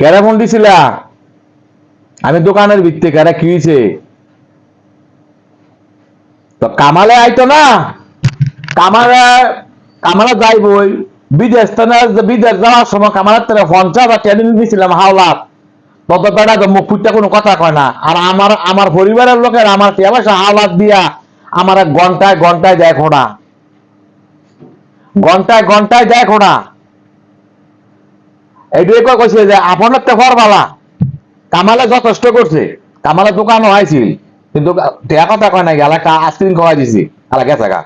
কেরা ফোন দিছিলা আমি দোকানের ভিত্তি কেরা কি হয়েছে তো কামালে আইতো না। কামালে কামালে যাইবই। বিদেশ বিদেশ যাওয়ার সময় কামালের থেকে পঞ্চাশ বা টেন দিয়েছিলাম হাওলাত। তত বেড়া তো মুখ ফুটতে কোনো কথা কয় না। আর আমার আমার পরিবারের লোকের আমার হাওলাত দিয়া আমার ঘন্টায় ঘন্টায় দেয় খোড়া ঘন্টায় ঘন্টায় দেয় খোড়া এইটুকু কই কইছে যে আপনার তো ফরবালা কামালে যথেষ্ট করছে কামালে দোকানও হয়েছিল কিন্তু টেয়া কথা কয় নাই এলাকা আইসক্রিম খাওয়াই দিছি। এলাকা গেছে গা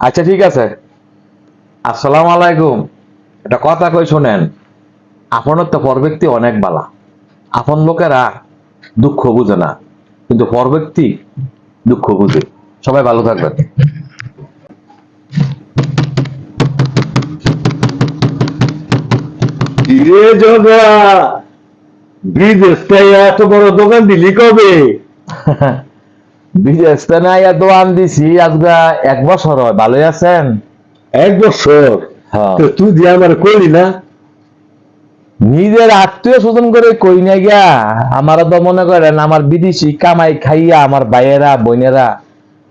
আচ্ছা ঠিক আছে। আসসালামু আলাইকুম। এটা কথা কই শোনেন। আপনার তো পর ব্যক্তি অনেক বালা। আপন লোকেরা দুঃখ বুঝে না। কিন্তু পর ব্যক্তি দুঃখ বুঝে সবাই ভালো থাকবেন। কিরে জগা। বিদেশ এত বড় দোকান দিলি কবে? বিদেশ দিছি এক বছর হয় ভালোই আছেন? এক বছর? হ্যাঁ। তো তুই দিয়ে আমার করলি না? নিজের আত্মীয় স্বজন করে কই না গিয়া? আমার তো মনে করেন আমার বিদেশি কামাই খাইয়া আমার ভাইয়েরা বোনেরা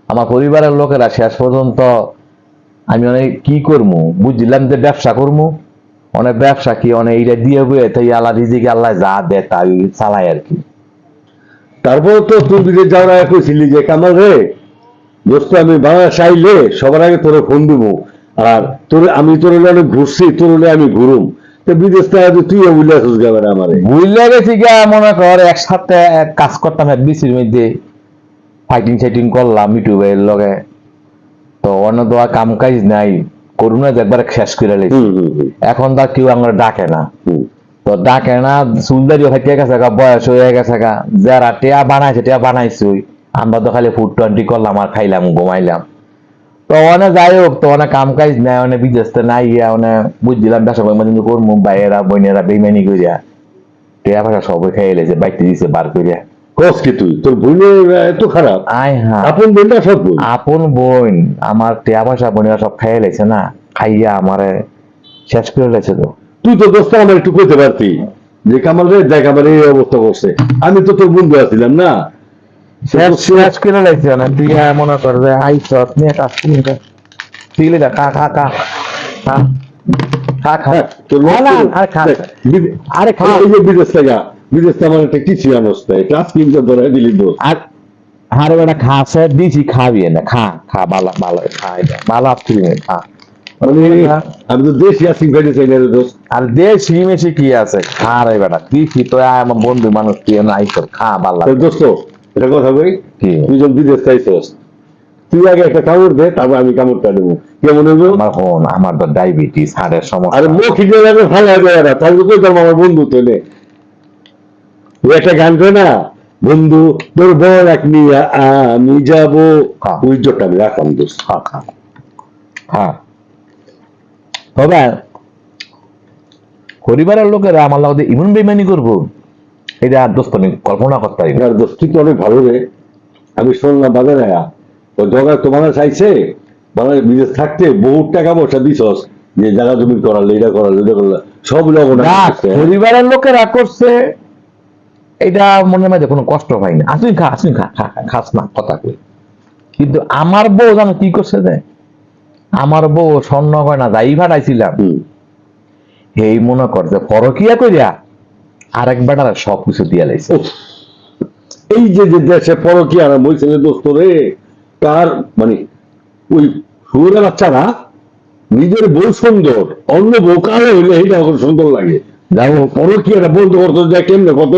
আমার পরিবারের লোকেরা শেষ পর্যন্ত আমি অনেক কি করব বুঝলাম যে ব্যবসা করব অনেক ব্যবসা কি অনেক এইটা দিয়ে বয়ে তাই আল্লাহ রিজিকে আল্লাহ যা দে তাই চালাই আর কি। তারপর তো তুই বিদেশ যাওয়ার আগে কইছিলি যে কামাল রে দোস্ত আমি বাংলাদেশ আইলে সবার আগে তোরে ফোন দিব আর তোর আমি তোর হলে অনেক ঘুরছি তোর হলে আমি ঘুরুম। তো বিদেশ তুইও বুঝলে আসিস গাবার আমারে? বুঝলে গেছি গিয়া মনে কর একসাথে এক কাজ করতাম এক বিসির মধ্যে ফাইটিং সাইটিং করলাম ইউটিউবের লগে। তো অন্য আর কাম কাজ নাই। করুণা একবার শেষ করে লেছি। এখন তার কেউ আমার ডাকে না। তো ডাকে না সুন্দরী হয়ে গেছে গা বয়স হয়ে গেছে গা। যারা টিয়া বানাইছে টিয়া বানাইছি আমরা তো খালি ফুড টোয়েন্টি করলাম আর খাইলাম ঘুমাইলাম। তো অনেক যাই হোক তো অনেক কাম কাজ নাই অনেক বিদেশ তো নাই গিয়া অনেক বুঝছিলাম ব্যবসা করে কিন্তু করব ভাইয়েরা বোনেরা বেইমানি করিয়া টিয়া পয়সা সবাই খাই এলেছে বাইতে দিছে বার করিয়া কস কি তুই? তোর বোনের এত খারাপ। আয় হ্যাঁ আপন বোনটা সব বোন আপন বোন আমার টিয়া পয়সা বোনেরা সব খাইয়ে লেছে না? খাইয়া আমারে শেষ করে লেছে তো। তুই তো দোস্ত আমার একটু কইতে পারতি। যে কামাল রে দেখ আমার এই অবস্থা করছে। আমি তো তোর বন্ধু আছিলাম না। শেষ শেষ করে লেছে না। তুই মনে কর যে আইস নিয়ে কাজ করে তুইলে দা খা খা খা। খা। খা খা। হ্যাঁ, না, না, আরে খা। আরে খা। এই যে বিদেশ থেকে বিদেশ থেকে আমার একটা কিছু ক্লাস কিনতে দিলি আর আরে বেটা খা দিছি খাবি না খা খা ভালো ভালো খা এটা আপনি খা। মানে আমি তো দেশি আসি ফেটে চাই না দোস্ত আর দেশি মেশি কি আছে? খা রে বেটা দিছি তো আমার বন্ধু মানুষ তুই না আইস খা তো দোস্ত এটা কথা কই? কি? তুই যখন বিদেশ চাইছস তুই আগে একটা কামড় দে তারপর আমি কামড়টা দেবো। কেমন আমার হন আমার তো ডায়াবেটিস হাড়ের আরে সমস্যা মুখ হিজে লাগে তাহলে কই তোর আমার বন্ধু তো নে একটা গান করে না বন্ধু তোর বল এক নিয়ে আমি যাব। হ্যাঁ। ওই জোরটা আমি রাখলাম খা খা তবে পরিবারের লোকেরা আমার লাগে ইমন বেমানি করব এটা আর দোস্ত আমি কল্পনা করতে পারি না। দোস্ত তো অনেক ভালো রে। আমি শুনলাম বাজারে তো জগা তোমার চাইছে? বাংলাদেশ বিদেশ থাকতে বহুত টাকা পয়সা দিছস। যে জায়গা জমি করালে এটা করালে এটা করলে সব লোক পরিবারের লোকেরা করছে এটা মনের মধ্যে কোনো কষ্ট পাই না। আসুন খা আসুন খা খা খাস না কথা কই। কিন্তু আমার বউ জানো কি করছে যে আমার বউ স্বর্ণ গয়না যাই ভাড়াইছিলাম এই মনে করছে পরকিয়া করিয়া আরেক বেটারা সব কিছু দিয়ে লাইছে। এই যে যে দেশে পরকি আর বলছে যে দোস্ত রে তার মানে ওই সুরের বাচ্চারা নিজের বউ সুন্দর অন্য বউ কালো হইলে এইটা এখন সুন্দর লাগে। যাই হোক একটা বলতে করতো যে কেমনে কত?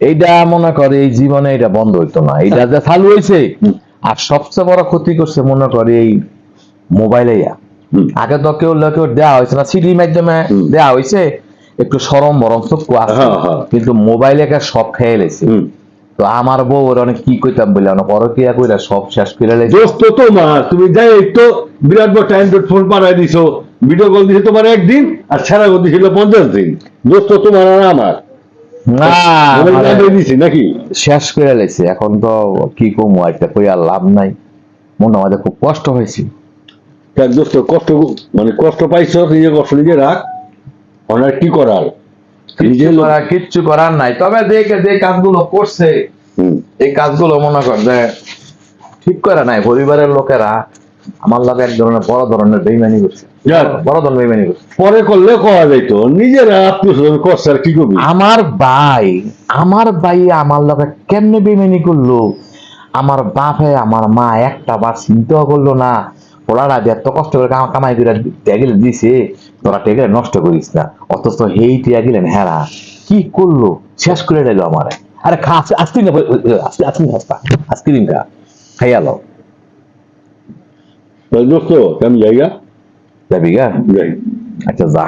এইটা মনে করে এই জীবনে এটা বন্ধ হইতো না। এইটা যে চালু হয়েছে আর সবচেয়ে বড় ক্ষতি করছে মনে করে এই মোবাইলে আগে তো কেউ কেউ দেওয়া হয়েছে না সিডির মাধ্যমে দেওয়া হয়েছে একটু সরম বরম চক্ষু আছে। হ্যাঁ, হ্যাঁ। কিন্তু মোবাইলে কে সব খেয়ে লেছে। তো আমার বউ ওর অনেক কি কইতাম বলে অনেক পরকিয়া কইরা সব শেষ করে লেছে। দোস্ত তোমার তুমি যাই তো বিরাট বড় অ্যান্ড্রয়েড ফোন পাঠাই দিছো। ভিডিও কল দিছে তোমার একদিন আর সারা কল দিছিল পঞ্চাশ দিন। দোস্ত তোমার আর আমার। নাকি? শেষ করে এখন তো কি কমু কই আর লাভ নাই। মনে আমাদের খুব কষ্ট হয়েছে। তার দোস্ত কষ্ট মানে কষ্ট পাইছ নিজে কষ্ট নিজে রাখ। কি করার? নিজে করা কিচ্ছু করার নাই। তবে দেখে যে কাজগুলো করছে এই কাজগুলো মনে কর যে ঠিক করে নাই। পরিবারের লোকেরা আমার লাগে এক ধরনের বড় ধরনের বেইমানি করছে। করছে। পরে করলে করা যাইত নিজের আত্মীয় স্বজন কষ্ট আর কি করবি? আমার ভাই আমার ভাই আমার লগে কেমনে বেইমানি করল? আমার বাপে আমার মা একটা বার চিন্তাও করল না। ওরা যে এত কষ্ট করে কামাই করে দিছে তোরা টেগেলে নষ্ট করিস না। অথচ হেই টিয়া গেলেন হেরা। কি করল? শেষ করে দিল আমার। আরে খা আজকে না আজকে আজকে আজকে দিন খা দোস্ত আমি জায়গা? যাবি গা যাই আচ্ছা যা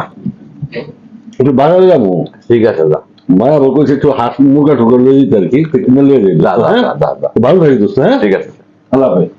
একটু বাজারে যাব ঠিক আছে যা মায়া বল কইছে একটু হাত মুখা ঠুকার লয়ে দিতে আর কি কিনে লয়ে দিই যা, যা, যা, যা, যা। ভালো থাকি দোস্ত হ্যাঁ ঠিক আছে আল্লাহ হাফেজ